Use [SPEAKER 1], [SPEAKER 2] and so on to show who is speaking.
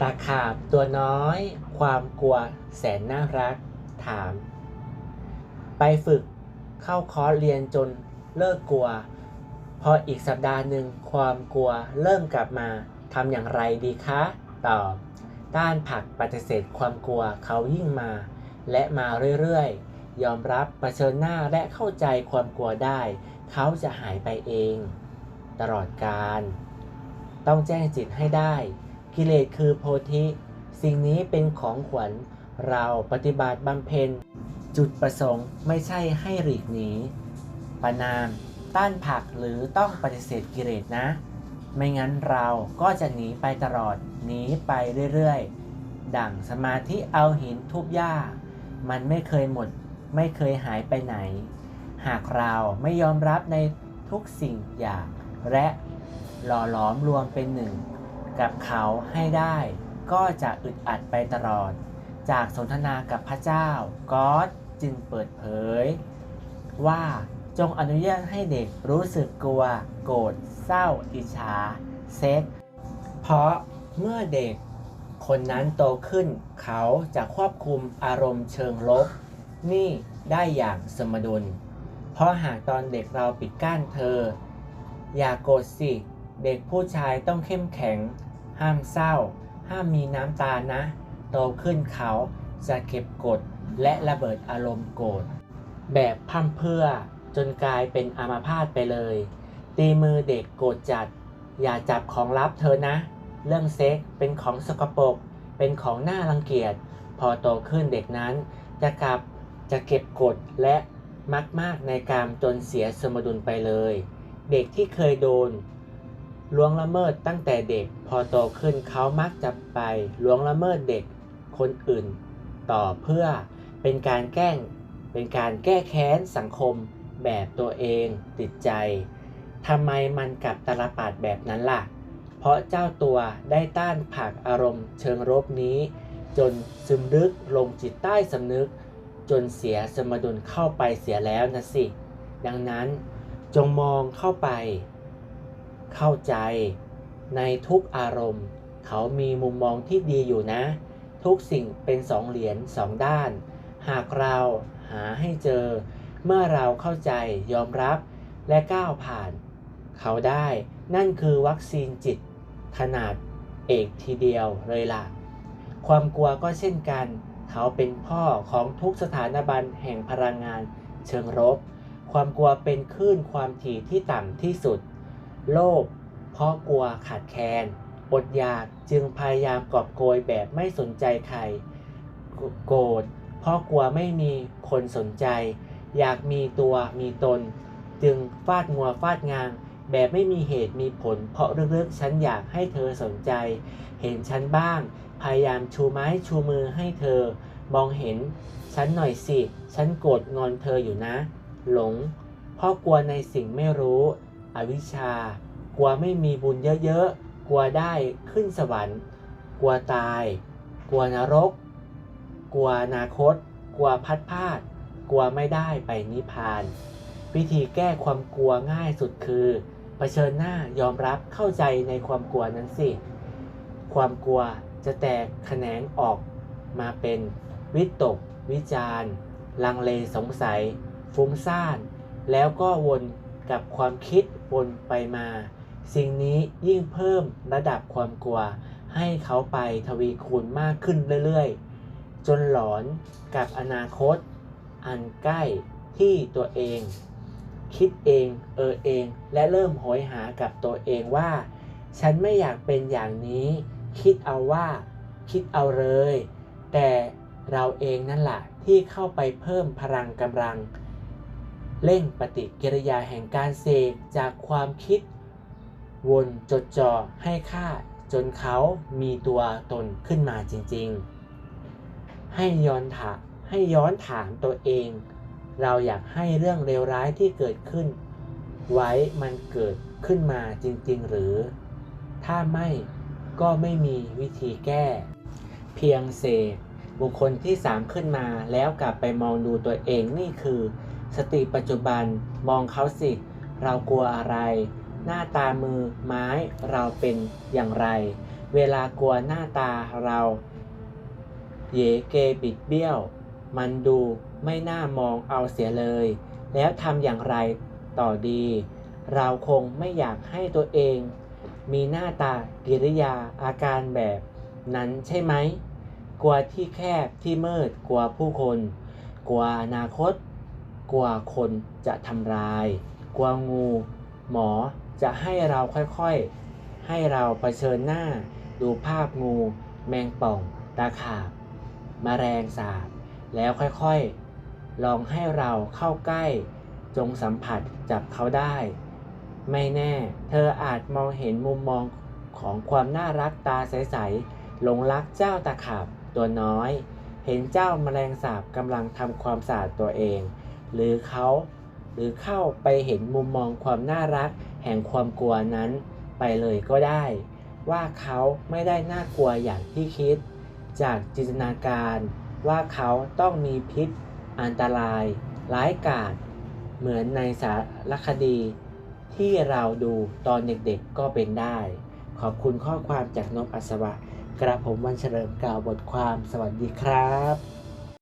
[SPEAKER 1] ตาขาบตัวน้อย ความกลัวแสนน่ารัก ถาม ไปฝึกเข้าคอร์สเรียนจนเลิกกลัว พออีกสัปดาห์หนึ่งความกลัวเริ่มกลับมาทำอย่างไรดีคะ ตอบ ต้านผักปฏิเสธความกลัวเขายิ่งมา และมาเรื่อยๆ ยอมรับเผชิญหน้าและเข้าใจความกลัวได้ เขาจะหายไปเอง ตลอดการ ต้องแจ้งจิตให้ได้ กิเลสคือโพธิ สิ่งนี้เป็นของขวัญ เราปฏิบัติบำเพ็ญ จุดประสงค์ไม่ใช่ให้หลีกหนีประนาม ต้านผักหรือต้องปฏิเสธกิเลสนะ ไม่งั้นเราก็จะหนีไปตลอด หนีไปเรื่อยๆ ดั่งสมาธิเอาหินทุบหญ้า มันไม่เคยหมด ไม่เคยหายไปไหน หากเราไม่ยอมรับในทุกสิ่งอย่างและหล่อหลอมรวมเป็นหนึ่ง กับเขาให้ได้ก็จะอึดอัดไปตลอด จากสนทนากับพระเจ้าก็จึงเปิดเผย ว่าจงอนุญาตให้เด็กรู้สึกกลัว โกรธเศร้า อิจฉา เซ็ก เพราะเมื่อเด็กคนนั้นโตขึ้นเขาจะควบคุมอารมณ์เชิงลบ นี่ได้อย่างสมดุล เพราะหากตอนเด็กเราปิดกั้นเธอ อย่าโกรธสิ เด็กผู้ชายต้องเข้มแข็ง ห้ามเศร้า ห้ามมีน้ำตานะ โตขึ้นเขาจะเก็บกดและระเบิดอารมณ์โกรธแบบพร่ำเพื่อจนกลายเป็นอามาพาตไปเลย ตีมือเด็กโกรธจัด อย่าจับของลับเธอนะ เรื่องเซ็กเป็นของสกปรกเป็นของน่ารังเกียจ พอโตขึ้นเด็กนั้น จะกลับจะเก็บกดและมักมากในการจนเสียสมดุลไปเลย เด็กที่เคยโดน ล่วงละเมิดตั้งแต่เด็กพอโตขึ้นเขามักจะไปล่วงละเมิดเด็กคนอื่น ต่อเพื่อเป็นการแกล้งเป็นการแก้แค้นสังคมแบบตัวเองติดใจทำไมมันกลับตาลปัดแบบนั้นล่ะ เพราะเจ้าตัวได้ต้านผักอารมณ์เชิงรบนี้ จนซึมลึกลงจิตใต้สำนึก จนเสียสมดุลเข้าไปเสียแล้วนะสิ ดังนั้นจงมองเข้าไป เข้าใจ ในทุกอารมณ์ เขามีมุมมองที่ดีอยู่นะ ทุกสิ่งเป็นสองเหรียญสองด้าน หากเราหาให้เจอ เมื่อเราเข้าใจยอมรับและก้าวผ่าน เขาได้นั่นคือวัคซีนจิต ขนาดเอกทีเดียวเลยล่ะ ความกลัวก็เช่นกัน เขาเป็นพ่อของทุกสถานบันแห่งพลังงานเชิงรบ ความกลัวเป็นคลื่นความถี่ที่ต่ำที่สุด โลภเพราะกลัวขาดแคลนอดอยากจึงพยายามกอบโกยแบบไม่สนใจใครโกรธเพราะกลัวไม่มีคนสนใจ อยากมีตัวมีตน จึงฟาดงัวฟาดงางแบบไม่มีเหตุมีผล เพราะลึกๆฉันอยากให้เธอสนใจ เห็นฉันบ้าง พยายามชูไม้ชูมือให้เธอ มองเห็นฉันหน่อยสิ ฉันโกรธงอนเธออยู่นะ หลง เพราะกลัวในสิ่งไม่รู้ อวิชชา กลัวไม่มีบุญเยอะๆ กลัวได้ขึ้นสวรรค์ กลัวตาย กลัวนรก กลัวอนาคต กลัวพัดพลาด กลัวไม่ได้ไปนิพพาน วิธีแก้ความกลัวง่ายสุดคือเผชิญหน้ายอมรับเข้าใจในความกลัวนั้นสิ ความกลัวจะแตกแขนงออกมาเป็นวิตก วิจารลังเลสงสัย ฟุ้งซ่าน แล้วก็วนกับความคิด วนไปมา สิ่งนี้ยิ่งเพิ่มระดับความกลัว ให้เขาไปทวีคูณมากขึ้นเรื่อยๆ จนหลอนกับอนาคต อันใกล้ที่ตัวเอง คิดเองเออเองและเริ่มโหยหากับตัวเองว่า ฉันไม่อยากเป็นอย่างนี้ คิดเอาว่าคิดเอาเลย แต่เราเองนั่นแหละที่เข้าไปเพิ่มพลังกำลัง เร่งปฏิกิริยาแห่งการเสกจากความคิด วนจดจ่อให้ค่าจนเขามีตัวตนขึ้นมาจริงๆ ให้ย้อนถามให้ย้อนถามตัวเอง เราอยากให้เรื่องเลวร้ายที่เกิดขึ้น ไว้มันเกิดขึ้นมาจริงๆ หรือ ถ้าไม่ก็ไม่มีวิธีแก้ เพียงเสกบุคคลที่สามขึ้นมาแล้วกลับไปมองดูตัวเองนี่คือ สติปัจจุบันมองเขาสิ เรากลัวอะไร หน้าตามือไม้เราเป็นอย่างไร เวลากลัวหน้าตาเราเยเกบิดเบี้ยว มันดูไม่น่ามองเอาเสียเลย แล้วทำอย่างไรต่อดี เราคงไม่อยากให้ตัวเอง มีหน้าตากิริยาอาการแบบนั้นใช่ไหม กลัวที่แคบที่มืด กลัวผู้คน กลัวอนาคต กลัวคนจะทำร้าย กลัวงู หมอจะให้เราค่อยๆ ให้เราเผชิญหน้า ดูภาพงู แมงป่อง ตาขาบมแมลงสาบ แล้วค่อยๆ ลองให้เราเข้าใกล้ จงสัมผัสจับเขาได้ ไม่แน่เธออาจมองเห็นมุมมองของความน่ารักตาใสๆหลงรักเจ้าตาขาบตัวน้อย เห็นเจ้าแมลงสาบกำลังทำความสะอาดตัวเอง หรือเขาหรือเข้าไปเห็นมุมมองความน่ารักแห่งความกลัวนั้นไปเลยก็ได้ ว่าเขาไม่ได้น่ากลัวอย่างที่คิด จากจินตนาการว่าเขาต้องมีพิษอันตราย ร้ายกาจเหมือนในสารคดี ที่เราดูตอนเด็กๆก็เป็นได้ ขอบคุณข้อความจากนกอัศวะ กระผมวันเฉลิมกล่าวบทความสวัสดีครับ